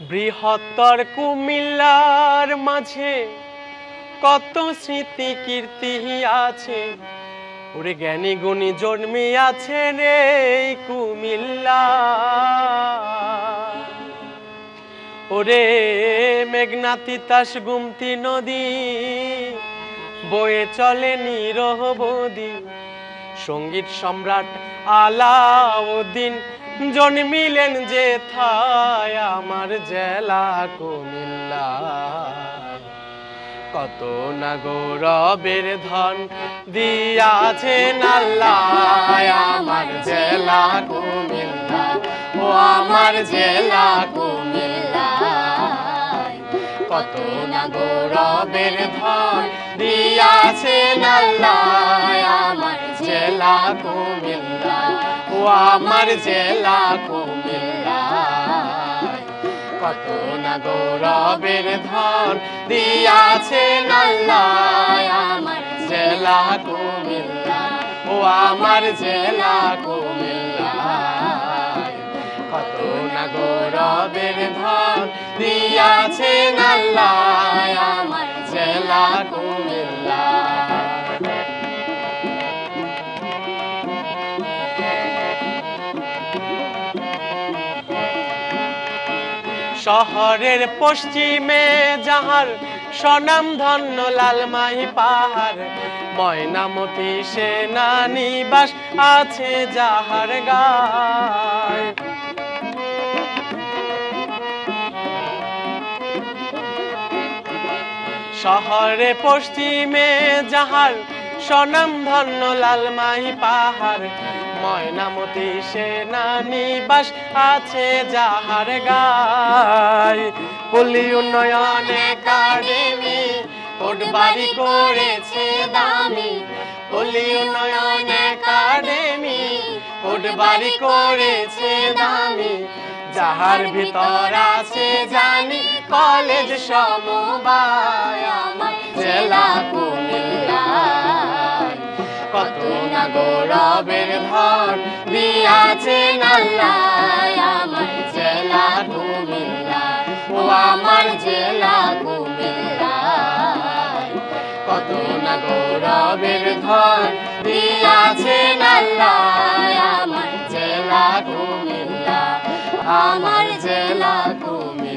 বৃহত্তর কুমিল্লার মাঝে কত স্মৃতি কীর্তি আছে? ওরে জ্ঞানী গুণী জন্মে আছে রে কুমিল্লা। ওরে মেঘনা তিতাস গুমতি নদী, বয়ে চলে নিরহবদি সংগীত সম্রাট আলাউদ্দিন জন্মিলেন যে থায় আমার জেলা কুমিল্লা। কত না গৌরবের ধন দিয়াছেন আল্লাহ, আমার জেলা কুমিল্লা, ও আমার জেলা কুমিল্লা। কত না গৌরবের ধন দিয়াছেন আল্লাহ ও আমার জেলা কুমিল্লা কত না গৌরবের ধর দিয়াছেন আল্লাহ আমার জেলা কুমিল্লা ও আমার জেলা কুমিল্লা কত না গৌরবের ধর দিয়াছেন আল্লাহ আমার জেলা কুমিল্লা শহরের পশ্চিমে যাহার সনাম ধন্য লালমাই পাহাড়, ময়নামতি সেনা নিবাস আছে যাহার গায়। শহরে পশ্চিমে যাহার সনাম ধন্য লালমাই পাহাড়, ময়নামতি সেনা নিবাস আছে যাহার গায়। পল্লী উন্নয়ন একাডেমি কোট বাড়ি করেছে দামি। পল্লী উন্নয়ন একাডেমি কোট বাড়ি করেছে দামি। যাহার ভিতর আছে জানি, কলেজ সমবায়, আমার জেলা কত না গৌরবের ধন দিয়াছেন আল্লাহ, আমার জেলা কুমিল্লা, ও আমার জেলা কুমিল্লা। কত না গৌরবের ধন দিয়াছেন আল্লাহ, আমার জেলা কুমিল্লা, আমার জেলা কুমিল্লা।